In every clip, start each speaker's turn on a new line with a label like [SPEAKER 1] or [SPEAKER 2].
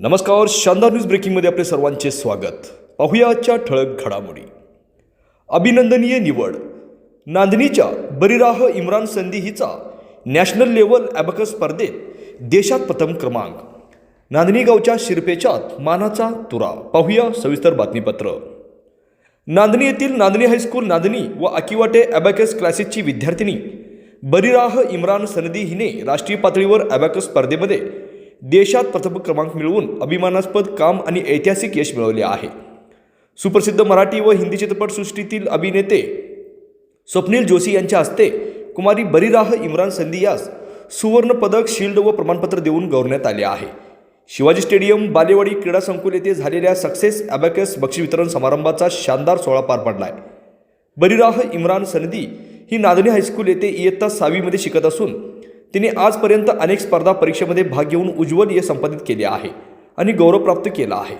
[SPEAKER 1] नमस्कार शानदार न्यूज ब्रेकिंगमध्ये आपले सर्वांचे स्वागत. पाहूया आजच्या ठळक घडामोडी. अभिनंदनीय निवड. नांदणीच्या बरीराह इम्रान संधी हिचा नॅशनल लेवल ॲबकस स्पर्धेत देशात प्रथम क्रमांक. नांदणी गावच्या शिरपेच्यात मानाचा तुरा. पाहूया सविस्तर बातमीपत्र. नांदणी येथील नांदणी हायस्कूल नांदणी व अकिवाटे ॲबॅकस क्लासेसची विद्यार्थिनी बरीराह इम्रान सनदी हिने राष्ट्रीय पातळीवर ॲबॅकस स्पर्धेमध्ये देशात प्रथम क्रमांक मिळवून अभिमानास्पद काम आणि ऐतिहासिक यश मिळवले आहे. सुप्रसिद्ध मराठी व हिंदी चित्रपटसृष्टीतील अभिनेते स्वप्नील जोशी यांच्या हस्ते कुमारी बरीराह इम्रान संधी यास सुवर्ण पदक शिल्ड व प्रमाणपत्र देऊन गौरवण्यात आले आहे. शिवाजी स्टेडियम बालेवाडी क्रीडा संकुल येथे झालेल्या सक्सेस ॲबॅकस बक्षी वितरण समारंभाचा शानदार सोहळा पार पडलाय. बरीराह इम्रान सनदी ही नादणी हायस्कूल येथे इयत्ता सहावीमध्ये शिकत असून तिने आजपर्यंत अनेक स्पर्धा परीक्षेमध्ये भाग घेऊन उज्ज्वल यश संपादित केले आहे आणि गौरव प्राप्त केला आहे.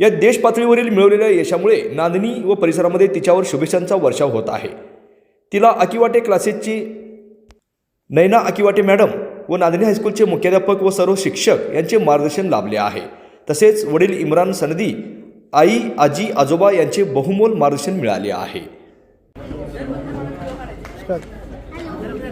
[SPEAKER 1] या देश पातळीवरील मिळवलेल्या यशामुळे नांदणी व परिसरामध्ये तिच्यावर शुभेच्छांचा वर्षाव होत आहे. तिला अकिवाटे क्लासेसची नैना अकिवाटे मॅडम व नांदणी हायस्कूलचे मुख्याध्यापक व सर्व शिक्षक यांचे मार्गदर्शन लाभले आहे. तसेच वडील इम्रान सनदी आई आजी आजोबा यांचे बहुमोल मार्गदर्शन मिळाले आहे.